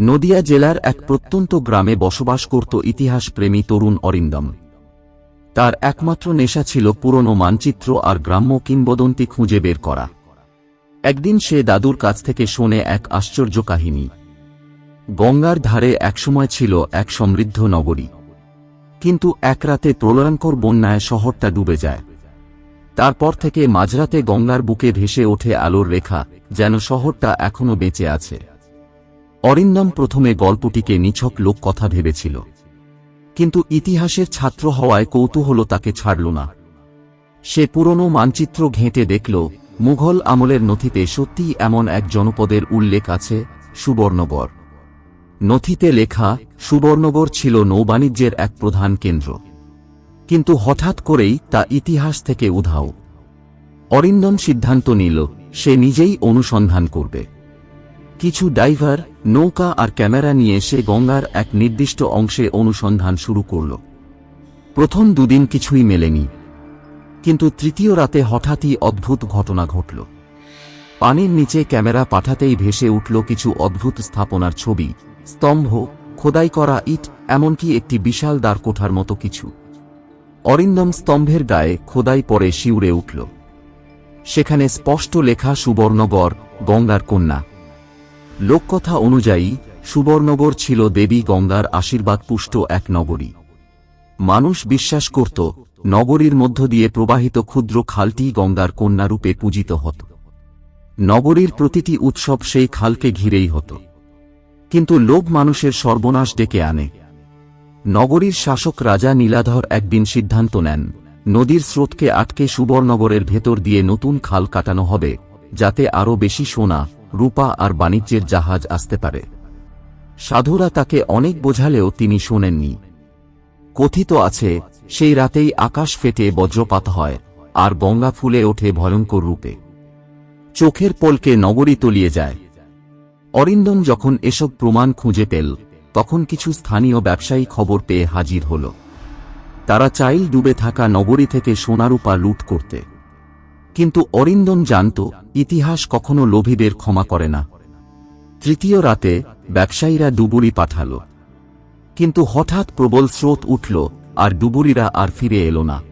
নদিয়া জেলার এক প্রত্যন্ত গ্রামে বসবাস করত ইতিহাসপ্রেমী তরুণ অরিন্দম। তার একমাত্র নেশা ছিল পুরনো মানচিত্র আর গ্রাম্য কিংবদন্তি খুঁজে বের করা। একদিন সে দাদুর কাছ থেকে শোনে এক আশ্চর্য কাহিনী। গঙ্গার ধারে একসময় ছিল এক সমৃদ্ধ নগরী। কিন্তু এক রাতে প্রলয়ঙ্কর বন্যায় শহরটা ডুবে যায়। তারপর থেকে মাঝরাতে গঙ্গার বুকে ভেসে ওঠে আলোর রেখা, যেন শহরটা এখনও বেঁচে আছে। অরিন্দম প্রথমে গল্পটিকে নিছক লোক কথা ভেবেছিল। কিন্তু ইতিহাসের ছাত্র হওয়ায় কৌতূহল তাকে ছাড়ল না। সে পুরনো মানচিত্র ঘেঁটে দেখল, মুঘল আমলের নথিতে সত্যিই এমন এক জনপদের উল্লেখ আছে, সুবর্ণগর। নথিতে লেখা, সুবর্ণগর ছিল নৌবাণিজ্যের এক প্রধান কেন্দ্র। কিন্তু হঠাৎ করেই তা ইতিহাস থেকে উধাও। অরিন্দম সিদ্ধান্ত নিল, সে নিজেই অনুসন্ধান করবে। কিছু ডাইভার নৌকা আর ক্যামেরা নিয়ে সে গঙ্গার এক নির্দিষ্ট অংশে অনুসন্ধান শুরু করল। প্রথম দুদিন কিছুই মেলেনি। কিন্তু তৃতীয় রাতে হঠাৎই অদ্ভুত ঘটনা ঘটল। পানির নিচে ক্যামেরা পাঠাতেই ভেসে উঠল কিছু অদ্ভুত স্থাপনার ছবি, স্তম্ভ, খোদাই করা ইট, এমনকি একটি বিশাল দ্বারকোঠার মতো কিছু। অরিন্দম স্তম্ভের গায়ে খোদাই পরে শিউরে উঠল। সেখানে স্পষ্ট লেখা সুবর্ণগর, গঙ্গার কন্যা। লোককথা অনুযায়ী, সুবর্ণগর ছিল দেবী গঙ্গার আশীর্বাদ পুষ্ট এক নগরী। মানুষ বিশ্বাস করত, নগরীর মধ্য দিয়ে প্রবাহিত ক্ষুদ্র খালটি গঙ্গার কন্যারূপে পূজিত হতো। নগরীর প্রতিটি উৎসব সেই খালকে ঘিরেই হতো। কিন্তু লোভ মানুষের সর্বনাশ ডেকে আনে। নগরীর শাসক রাজা নীলাধর একদিন সিদ্ধান্ত নেন, নদীর স্রোতকে আটকে সুবর্ণগরের ভেতর দিয়ে নতুন খাল কাটানো হবে, যাতে আরও বেশি সোনা রূপা আর বাণিজ্যের জাহাজ আসতে পারে। সাধুরা তাকে অনেক বোঝালেও তিনি শোনেননি। কথিত আছে, সেই রাতেই আকাশ ফেটে বজ্রপাত হয় আর গঙ্গা ফুলে ওঠে ভয়ঙ্কর রূপে। চোখের পলকে নগরী তলিয়ে যায়। অরিন্দম যখন এসব প্রমাণ খুঁজে পেল, তখন কিছু স্থানীয় ব্যবসায়ী খবর পেয়ে হাজির হল। তারা চাইল ডুবে থাকা নগরী থেকে সোনারূপা লুট করতে। কিন্তু অরিন্দম জানত, ইতিহাস কখনো লোভীদের ক্ষমা করে না। তৃতীয় রাতে ব্যবসায়ীরা ডুবুরি পাঠাল। কিন্তু হঠাৎ প্রবল স্রোত উঠল আর ডুবুরিরা আর ফিরে এলো না।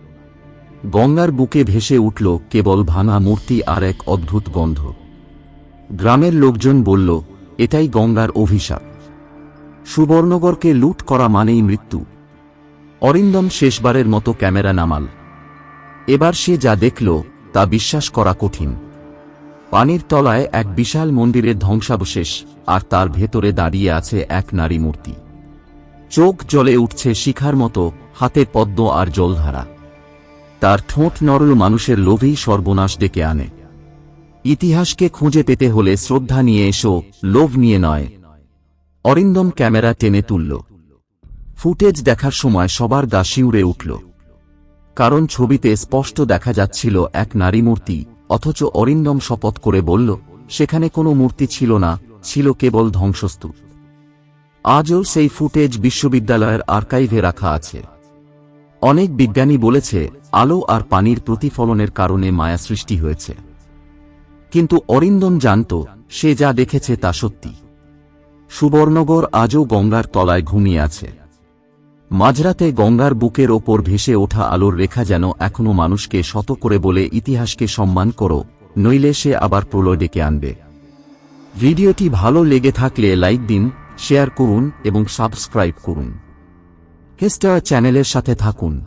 গঙ্গার বুকে ভেসে উঠল কেবল ভাঙা মূর্তি আর এক অদ্ভুত গন্ধ। গ্রামের লোকজন বলল, এটাই গঙ্গার অভিশাপ। সুবর্ণগরকে লুট করা মানেই মৃত্যু। অরিন্দম শেষবারের মতো ক্যামেরা নামাল। এবার সে যা দেখল তা বিশ্বাস করা কঠিন। পানির তলায় এক বিশাল মন্দিরের ধ্বংসাবশেষ, আর তার ভেতরে দাঁড়িয়ে আছে এক নারী মূর্তি। চোখ জ্বলে উঠছে শিখার মতো, হাতে পদ্ম আর জলধারা। তার ঠোঁট নরল মানুষের লোভেই সর্বনাশ ডেকে আনে। ইতিহাসকে খুঁজে পেতে হলে শ্রদ্ধা নিয়ে এসো, লোভ নিয়ে নয়। অরিন্দম ক্যামেরা টেনে তুলল। ফুটেজ দেখার সময় সবার গা উঠল। কারণ ছবিতে স্পষ্ট দেখা যাচ্ছিল এক নারী মূর্তি, অথচ অরিন্দম শপথ করে বলল, সেখানে কোনো মূর্তি ছিল না, ছিল কেবল ধ্বংসস্তূপ। আজও সেই ফুটেজ বিশ্ববিদ্যালয়ের আর্কাইভে রাখা আছে। অনেক বিজ্ঞানী বলেছে, আলো আর পানির প্রতিফলনের কারণে মায়া সৃষ্টি হয়েছে। কিন্তু অরিন্দম জানত, সে যা দেখেছে তা সত্যি। সুবর্ণগর আজও গঙ্গার তলায় ঘুমিয়ে আছে। মাঝরাতে গঙ্গার বুকের ওপর ভেসে ওঠা আলোর রেখা যেন এখনও মানুষকে শত করে বলে ইতিহাসকে সম্মান করো, নইলে সে আবার প্রলয় ডেকে আনবে। ভিডিওটি ভালো লেগে থাকলে লাইক দিন, শেয়ার করুন এবং সাবস্ক্রাইব করুন। হেস্টার চ্যানেলের সাথে থাকুন।